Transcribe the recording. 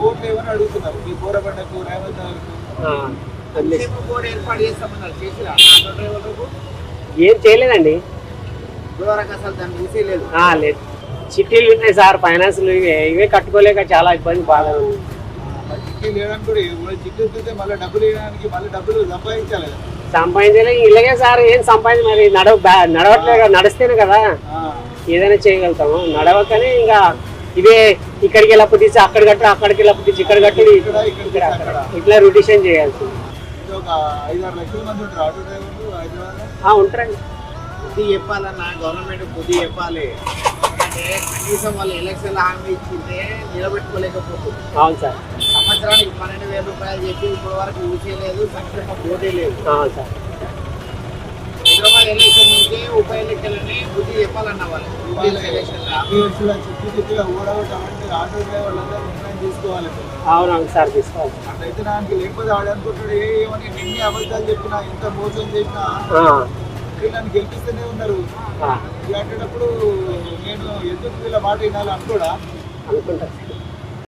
ఓట్లు ఏమని అడుగుతున్నారు? మీ బోరబండకు రేవంత్ నగర్కు బోర్డు ఏర్పాటు చేస్తామన్నారు? ఆటో డ్రైవర్లకు? ఏం చేయలేదండి. ఇప్పటివరకు అసలు దాన్ని చూసే లేదు ఆ, లేదు. చిట్టీలు ఉన్నాయి సార్ ఫైనాన్స్లు ఇవే. ఇవే కట్టుకోలేక చాలా ఇబ్బంది బాధ ఉంది. కూడా మళ్ళీ డబ్బులు వేయడానికి మళ్ళీ డబ్బులు సంపాదించాలి. సంపాదించలే ఇలాగే సార్ ఏం సంపాదించి మరి నడవ బా- నడవట్లే కదా నడిస్తేనే కదా. ఏదైనా చేయగలుగుతాము. నడవకనే ఇంకా ఇవే ఇక్కడికి వెళ్ళి అప్పు తీసి అక్కడ కట్టు అక్కడికి వెళ్ళి అప్పు తీసి ఇక్కడ కట్టు ఇక్కడ ఇట్లా రొటేషన్ ఇది ఆ, ఉంటారండి. బుద్ధి చెప్పాలన్నా గవర్నమెంట్ బుద్ధి చెప్పాలి. అంటే కనీసం వాళ్ళు ఎలక్షన్ హామీ ఇచ్చింటే నిలబెట్టుకోలేకపోతుంది. అవును సార్. సంవత్సరానికి పన్నెండు వేల రూపాయలు చెప్పి ఇప్పటి వరకు ఊసేయలేదు సంక్షేమ బోర్డే లేదు. అవును సార్. హైదరాబాద్ ఎలక్షన్ నుంచే ఉప ఎన్నికలని బుద్ధి చెప్పాలన్న వాళ్ళు ఎలక్షన్ చెప్పి చెప్పి ఓడగొట్టాలంటే ఆటో డ్రైవర్లందరూ నిర్ణయం తీసుకోవాలి అవునవును సార్ తీసుకోవాలి. అట్లయితే నాకు లేకపోతే ఆడనుకుంటాడు ఏ ఏమని నిన్నే అబద్ధాలు చెప్పినా ఎంత మోసం చేసినా ఆ, వీళ్ళని గెలిపిస్తూనే ఉన్నారు. ఆ, ఇలాంటప్పుడు నేను ఎందుకు వీళ్ళ మాట వినాలి అనుకోడా అనుకుంటారు